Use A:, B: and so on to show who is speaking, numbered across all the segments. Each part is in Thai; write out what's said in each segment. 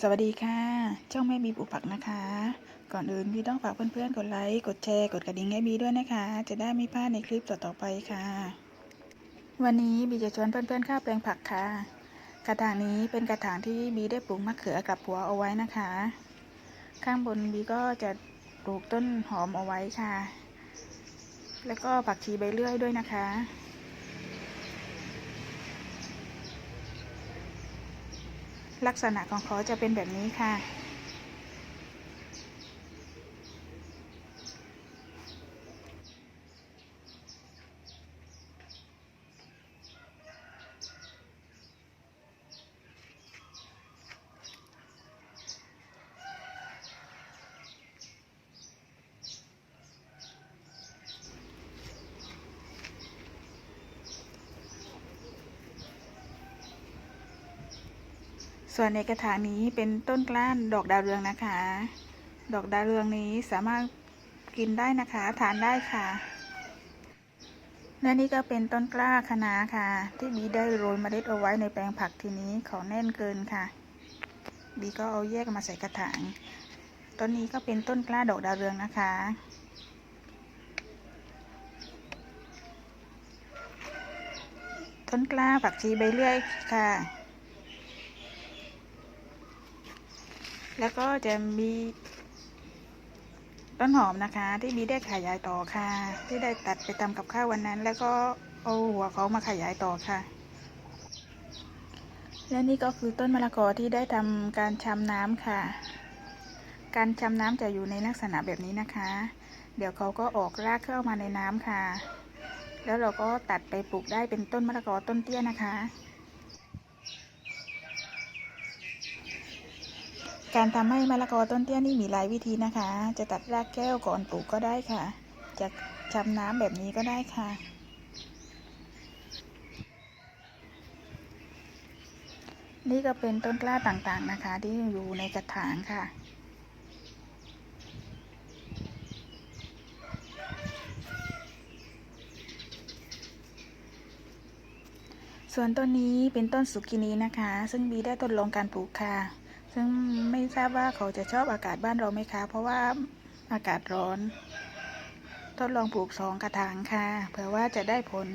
A: สวัสดีค่ะ ช่องแม่บีปลูกผักนะคะ ก่อนอื่นบีต้องฝากเพื่อนๆ กดไลค์ กดแชร์ กดกระดิ่งให้บีด้วยนะคะ จะได้ไม่พลาดในคลิปต่อๆไปค่ะ วันนี้บีจะชวนเพื่อนๆเข้าแปลงผักค่ะ กระถางนี้เป็นกระถางที่บีได้ปลูกมะเขือกับหัวเอาไว้นะคะ ข้างบนบีก็จะปลูกต้นหอมเอาไว้ค่ะ แล้วก็ผักชีใบเลื่อยด้วยนะคะ ลักษณะของเขาจะเป็นแบบนี้ค่ะ ส่วนในกระถางนี้เป็นต้นกล้านดอกดาวเรืองนะคะ ดอกดาวเรืองนี้สามารถกินได้นะคะทานได้ค่ะและนี่ก็เป็นต้นกล้าคะน้าค่ะ ที่บีได้โรยเมล็ดเอาไว้ในแปลงผักทีนี้เขาแน่นเกินค่ะ บีก็เอาแยกมาใส่กระถางต้นนี้ก็เป็นต้นกล้าดอกดาวเรืองนะคะ ต้นกล้าผักชีใบเลื่อยค่ะ แล้วก็จะมีต้นหอมนะคะ ที่บีได้ขยายต่อค่ะ ที่ได้ตัดไปทำกับข้าววันนั้น แล้วก็เอาหัวเขามาขยายต่อค่ะ และนี่ก็คือต้นมะละกอที่ได้ทำการชำน้ำค่ะ การชำน้ำจะอยู่ในลักษณะแบบนี้นะคะ เดี๋ยวเขาก็ออกรากเข้ามาในน้ำค่ะ แล้วเราก็ตัดไปปลูกได้เป็นต้นมะละกอต้นเตี้ยนะคะ การทำให้มะละกอต้นเตี้ยนี่มีหลายวิธีนะคะ จะตัดรากแก้วก่อนปลูกก็ได้ค่ะ จะชำน้ำแบบนี้ก็ได้ค่ะ นี่ก็เป็นต้นกล้าต่างๆนะคะ ที่อยู่ในกระถางค่ะส่วนต้นนี้เป็นต้นสุกินีนะคะ ซึ่งบีได้ทดลองการปลูกค่ะ ซึ่งไม่ทราบว่าเขาจะชอบอากาศบ้านเราไหมคะ เพราะว่าอากาศร้อน ทดลองปลูกสองกระถางค่ะเผื่อว่าจะได้ผล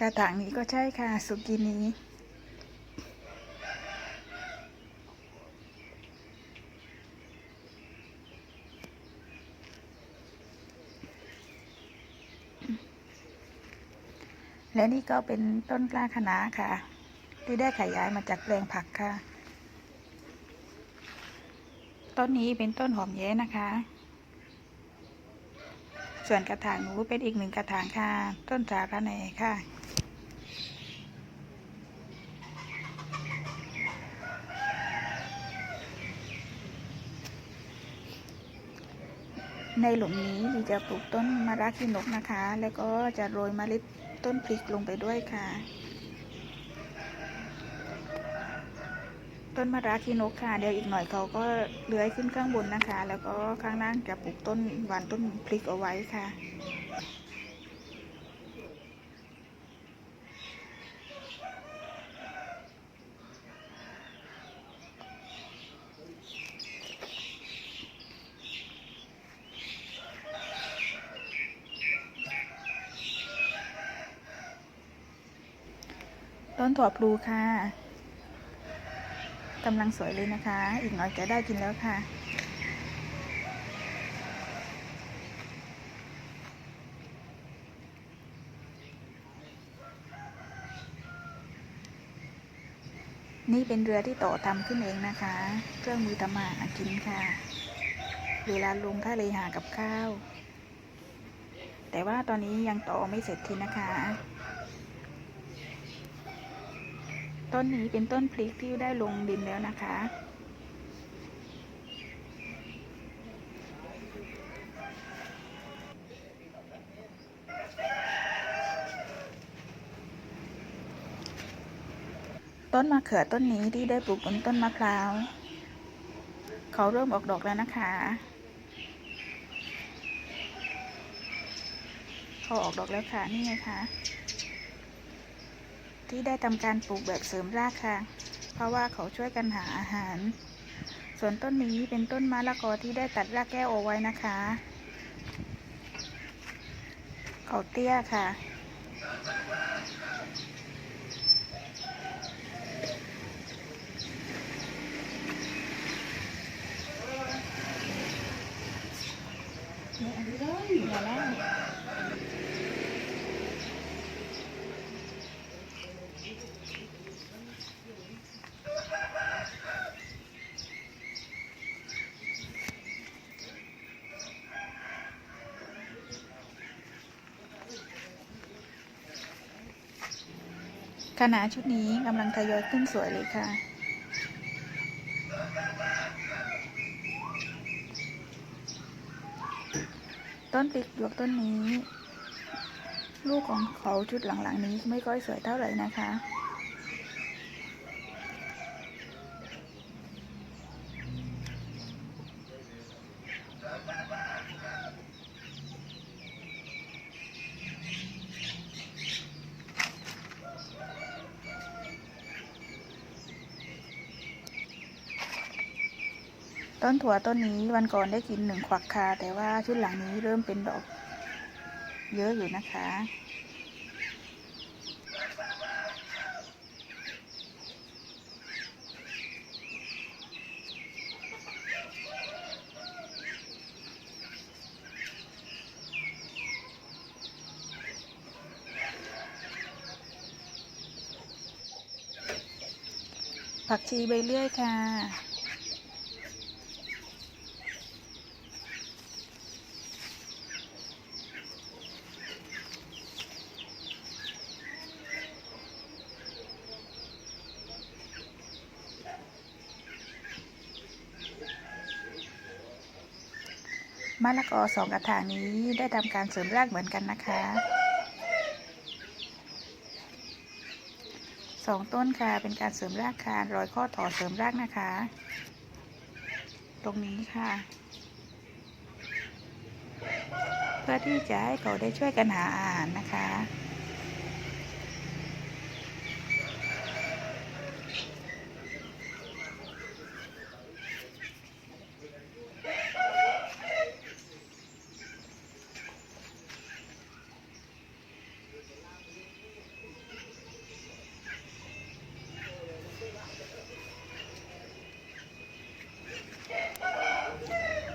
A: กระถางนี้ก็ใช่ค่ะสุกินี้ และนี่ก็เป็นต้นกล้าคะน้าค่ะ ที่ได้ขยายมาจากแปลงผักค่ะ ต้นนี้เป็นต้นหอมแย้นะคะ ส่วนกระถางหนูเป็นอีกหนึ่งกระถางค่ะ ต้นสาระแหน่ค่ะในหลุมนี้ดีจะปลูกต้นมะระขี้นกนะคะ แล้วก็จะโรยเมล็ด ต้นพริกลงไปด้วยค่ะ ต้นมะระคีนกค่ะ เดี๋ยวอีกหน่อยเขาก็เลื้อยขึ้นข้างบนนะคะ แล้วก็ข้างล่างจะปลูกต้นหวานต้นพริกเอาไว้ค่ะ ต้นถั่วพลูค่ะกำลังสวยเลยนะคะ อีกหน่อยจะได้กินแล้วค่ะ นี่เป็นเรือที่ต่อทำขึ้นเองนะคะ เครื่องมือทำมาหากินค่ะ เวลาลงทะเลหากับข้าว แต่ว่าตอนนี้ยังต่อไม่เสร็จทีนะคะ ต้นนี้เป็นต้นพริกที่ได้ลงดินแล้วนะคะ ต้นมะเขือต้นนี้ที่ได้ปลูกบนต้นมะพร้าว เขาเริ่มออกดอกแล้วนะคะเขาออกดอกแล้วค่ะ นี่ไงคะ ที่ได้ทำการปลูกแบบเสริมรากค่ะ เพราะว่าเขาช่วยกันหาอาหาร ส่วนต้นนี้เป็นต้นมะละกอที่ได้ตัดรากแก้วเอาไว้นะคะ เขาเตี้ยค่ะ อย่าแล้ว ขนาชุดนี้กำลังทยอยขึ้นสวยเลยค่ะ ต้นติกหยวกต้นนี้ ลูกของเขาชุดหลังๆนี้ไม่ค่อยสวยเท่าไหร่นะคะ ถั่วต้นนี้วันก่อนได้กินหนึ่งควักค่ะแต่ว่าชุดหลังนี้เริ่มเป็นดอก เยอะอยู่นะคะ ผักชีใบเลื่อยค่ะะละกอสองกระถางนี้ได้ทำการเสริมรากเหมือนกันนะคะสองต้นค่ะเป็นการเสริมรากค่ะรอยข้อต่อเสริมรากนะคะ ตรงนี้ค่ะ เพื่อที่จะให้เขาได้ช่วยกันหาอาหารนะคะ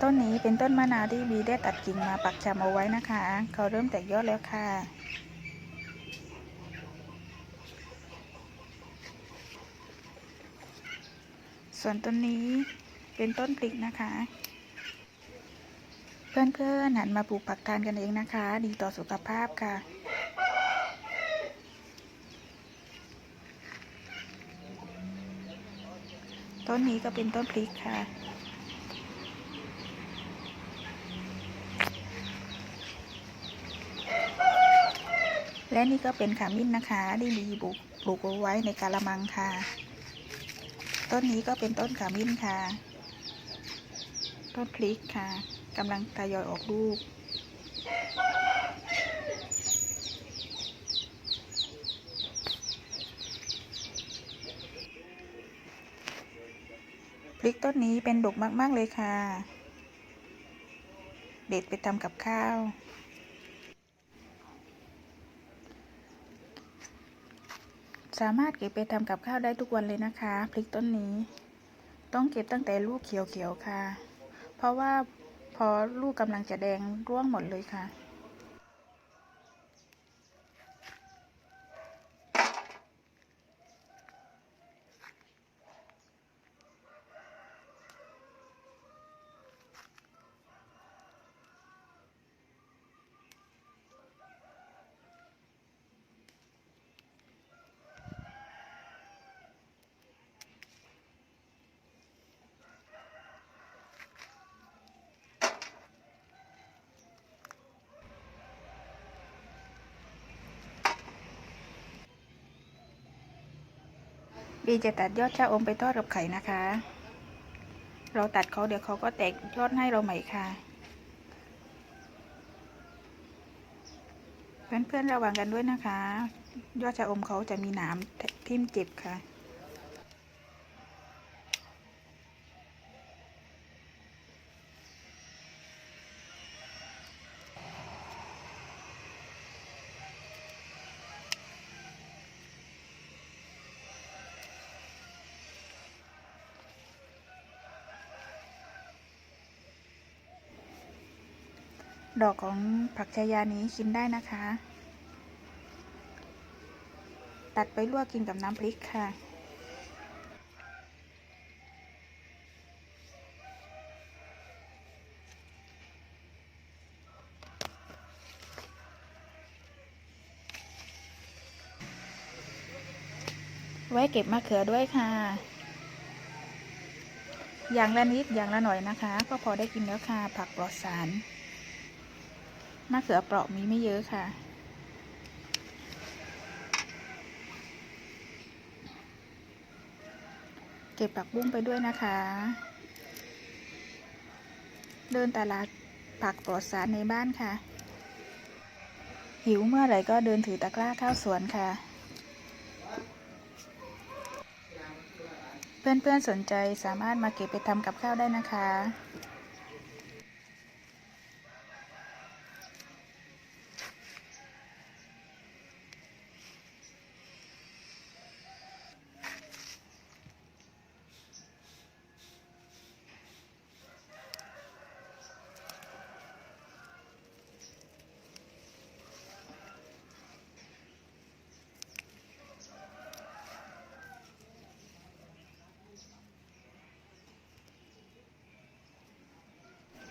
A: ต้นนี้เป็นต้นมะนาวที่บีได้ตัดกิ่งมาปักชำเอาไว้นะคะ เขาเริ่มแตกยอดแล้วค่ะ ส่วนต้นนี้เป็นต้นพริกนะคะ เพื่อนๆหันมาปลูกผักทานกันเองนะคะ ดีต่อสุขภาพค่ะต้นนี้ก็เป็นต้นพริกค่ะ และนี่ก็เป็นขมิ้นนะคะที่มีปลูกปลูกไว้ในกาละมังค่ะ ต้นนี้ก็เป็นต้นขมิ้นค่ะ ต้นพริกค่ะกำลังทยอยออกลูกพริกต้นนี้เป็นดกมาก ๆ เลยค่ะ เด็ดไปทำกับข้าวามารถเก็บไปทำกับข้าวได้ทุกวันเลยนะคะพริกต้นนี้ ต้องเก็บตั้งแต่ลูกเขียวๆค่ะ เพราะว่าพอลูกกำลังจะแดงร่วงหมดเลยค่ะ บีจะตัดยอดชะอมไปทอดกับไข่นะคะ เราตัดเขาเดี๋ยวเขาก็แตกยอดให้เราใหม่ค่ะ เพื่อนๆระวังกันด้วยนะคะ ยอดชะอมเขาจะมีหนามทิ่มเจ็บค่ะ ดอกของผักชายานี้กินได้นะคะ ตัดไปลวกกินกับน้ำพริกค่ะ ไว้เก็บมะเขือด้วยค่ะ อย่างละนิดอย่างละหน่อยนะคะ ก็พอได้กินแล้วค่ะ ผักปลอดสาร มะเขือเปราะมีไม่เยอะค่ะ เก็บผักบุ้งไปด้วยนะคะ เดินตลาดผักปลอดสารในบ้านค่ะ หิวเมื่อไหร่ก็เดินถือตะกร้าข้าวสวนค่ะ เพื่อนๆสนใจสามารถมาเก็บไปทำกับข้าวได้นะคะ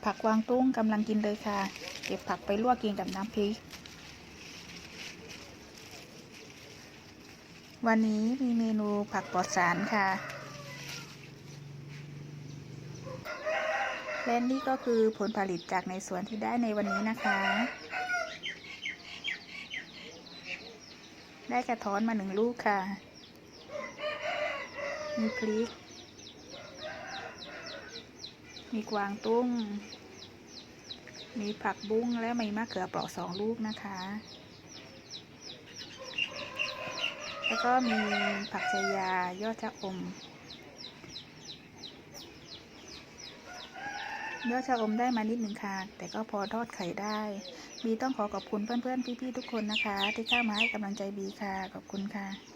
A: ผักกวางตุ้งกำลังกินเลยค่ะ เก็บผักไปลวกกินกับน้ำพริก วันนี้มีเมนูผักปลอดสารค่ะ และนี่ก็คือผลผลิตจากในสวนที่ได้ในวันนี้นะคะ ได้กระท้อนมาหนึ่งลูกค่ะ มีพริก มีกวางตุ้ง มีผักบุ้งและมีมะเขือเปราะสองลูกนะคะ แล้วก็มีผักชายายอดชะอม ยอดชะอมได้มานิดหนึ่งค่ะ แต่ก็พอทอดไข่ได้ บีต้องขอขอบคุณเพื่อนๆ พี่ๆ ทุกคนนะคะ ที่เข้ามาให้กำลังใจบีค่ะ ขอบคุณค่ะ